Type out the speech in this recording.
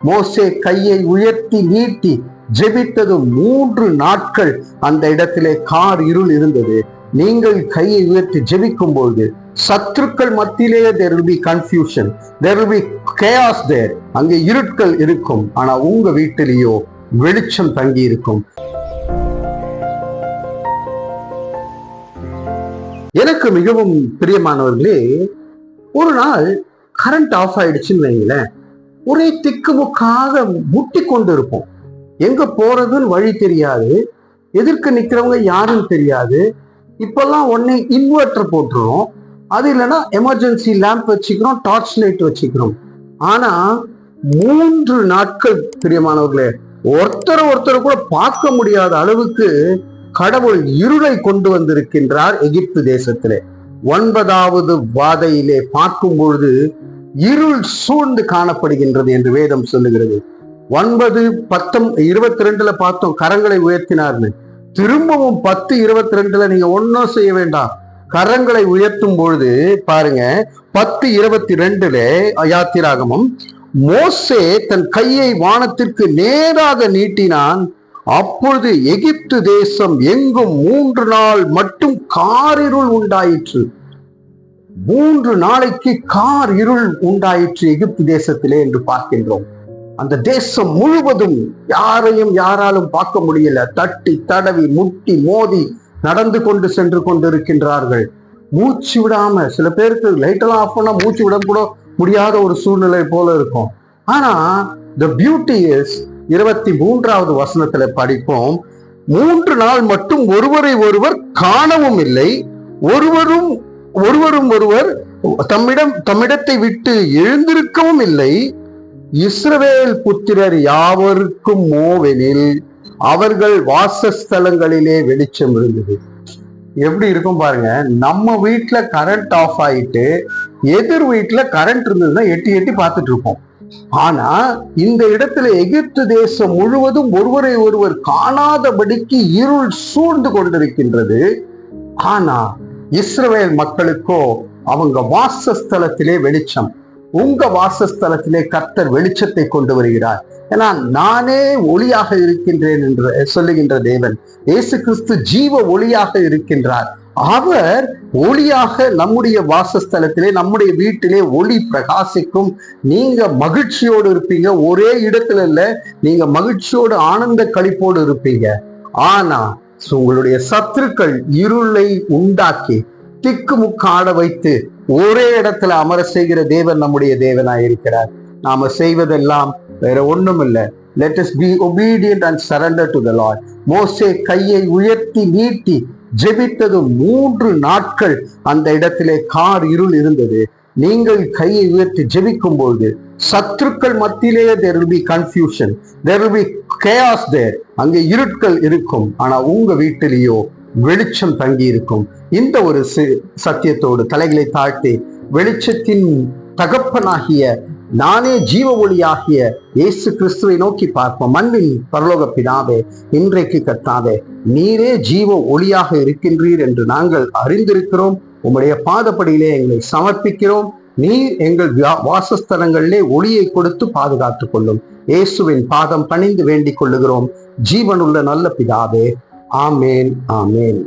மோசே கையை உயர்த்தி நீட்டி ஜெபித்தது மூன்று நாட்கள் அந்த இடத்திலே கார் இருள் இருந்தது. நீங்கள் கையை உயர்த்தி ஜெபிக்கும் பொழுது சத்துருக்கள் மத்தியிலே there be be confusion. Be will be chaos there. அங்கே இருட்கள் இருக்கும். ஆனா உங்க வீட்டிலேயோ வெளிச்சம் தங்கி இருக்கும். எனக்கு மிகவும் பிரியமானவர்களே ஒரு நாள் கரண்ட் ஆஃப் ஆயிடுச்சுன்னு வைங்களேன். ஒரே திக்குமுக்காக முட்டி கொண்டு இருப்போம் எங்க போறதுன்னு வழி தெரியாது. எதிர்க்க நிக்கிறவங்க யாருன்னு தெரியாது. இப்பெல்லாம் ஒன்னே இன்வெர்டர் போட்டுருவோம். அது இல்லைன்னா எமர்ஜென்சி லேம்ப் வச்சுக்கிறோம் டார்ச் லைட் வச்சுக்கிறோம். ஆனா மூன்று நாட்கள் பிரியமானவர்களே ஒருத்தர் ஒருத்தர் கூட பார்க்க முடியாத அளவுக்கு கடவுள் இருளை கொண்டு வந்திருக்கின்றார் எகிப்து தேசத்திலே. ஒன்பதாவது வாதையிலே பார்க்கும் பொழுது இருள் சூழ்ந்து காணப்படுகின்றது என்று வேதம் சொல்லுகிறது. ஒன்பது பத்தம் இருபத்தி ரெண்டுல பார்த்தோம் கரங்களை உயர்த்தினார்னு. திரும்பவும் பத்து இருபத்தி ரெண்டுல நீங்க ஒன்னும் செய்ய வேண்டாம். கரங்களை உயர்த்தும் பொழுது பாருங்க பத்து இருபத்தி ரெண்டுல யாத்திராகமும் மோசே தன் கையை வானத்திற்கு நேராக நீட்டினான். அப்பொழுது எகிப்து தேசம் எங்கும் மூன்று நாள் மட்டும் காரிருள் உண்டாயிற்று. மூன்று நாளைக்கு கார் இருள் உண்டாயிற்று எகிப்து தேசத்திலே என்று பார்க்கின்றோம். அந்த தேசம் முழுவதும் யாரையும் யாராலும் பார்க்க முடியல. தட்டி தடவி முட்டி மோதி நடந்து கொண்டு சென்று கொண்டிருக்கின்றார்கள். மூச்சு விடாம சில பேருக்கு லைட்டெல்லாம் ஆஃப் பண்ணா மூச்சு விட கூட முடியாத ஒரு சூழ்நிலை போல இருக்கும். ஆனா த பியூட்டி இஸ் இருபத்தி மூன்றாவது வசனத்துல படிப்போம். மூன்று நாள் மட்டும் ஒருவரை ஒருவர் காணவும் இல்லை ஒருவரும் ஒருவரும் ஒருவர் தம்மிடம் தம்மிடத்தை விட்டு எழுந்திருக்கவும் இல்லை. இஸ்ரவேல் புத்திரர் யாவருக்கும் மோவெனில் அவர்கள் வாசஸ்தலங்களிலே வெளிச்சம் இருந்தது. எப்படி இருக்கும் பாருங்க நம்ம வீட்டில் கரண்ட் ஆஃப் ஆயிட்டு எதிர் வீட்டில் கரண்ட் இருந்ததுன்னா எட்டி எட்டி பார்த்துட்டு இருப்போம். ஆனா இந்த இடத்துல எகிப்து தேசம் முழுவதும் ஒருவரை ஒருவர் காணாதபடிக்கு இருள் சூழ்ந்து கொண்டிருக்கின்றது. ஆனா இஸ்ரவேல் மக்களுக்கோ அவங்க வாசஸ்தலத்திலே வெளிச்சம். உங்க வாசஸ்தலத்திலே கர்த்தர் வெளிச்சத்தை கொண்டு வருகிறார். ஏன்னா நானே ஒளியாக இருக்கின்றேன் என்று சொல்லுகின்ற தேவன். இயேசு கிறிஸ்து ஜீவ ஒளியாக இருக்கின்றார். அவர் ஒளியாக நம்முடைய வாசஸ்தலத்திலே நம்முடைய வீட்டிலே ஒளி பிரகாசிக்கும். நீங்க மகிழ்ச்சியோடு இருப்பீங்க. ஒரே இடத்துல இல்ல நீங்க மகிழ்ச்சியோடு ஆனந்த களிப்போடு இருப்பீங்க. ஆனா உங்களுடைய சத்துருக்கள் இருளை உண்டாக்கி திக்கு முக்காட வைத்து ஒரே இடத்துல அமர செய்கிற தேவன் நம்முடைய தேவனாய் இருக்கிறார். நாம செய்வதெல்லாம் வேற ஒண்ணும் இல்லை let is be obedient and surrender to the lord மோசே கையை உயர்த்தி நீட்டி ஜெபித்தது மூன்று நாட்கள் அந்த இடத்திலே கார் இருள் இருந்தது. நீங்கள் கையை உயர்த்தி ஜெபிக்கும் பொழுது சத்துருக்கள் மத்தியிலே there be be there be will be chaos there. அங்கே இருட்கள் இருக்கும். ஆனா உங்க வீட்டிலேயோ வெளிச்சம் தங்கி இருக்கும். இந்த ஒரு சி- சத்தியத்தோடு தலைகளை தாழ்த்தி வெளிச்சத்தின் தகப்பனாகிய நானே ஜீவ ஒளியாகிய இயேசு கிறிஸ்துவை நோக்கி பார்ப்போம். மண்ணின் பரலோக பிதாவே இன்றைக்கு கத்தாவே நீரே ஜீவ ஒளியாக இருக்கின்றீர் என்று நாங்கள் அறிந்திருக்கிறோம். உம்முடைய பாதப்படியிலே எங்களை சமர்ப்பிக்கிறோம். நீர் எங்கள் வாசஸ்தலங்களிலே ஒளியை கொடுத்து பாதுகாத்துக் கொள்ளும். இயேசுவின் பாதம் பணிந்து வேண்டிக் கொள்ளுகிறோம். ஜீவனுள்ள நல்ல பிதாவே. ஆமேன் ஆமேன்.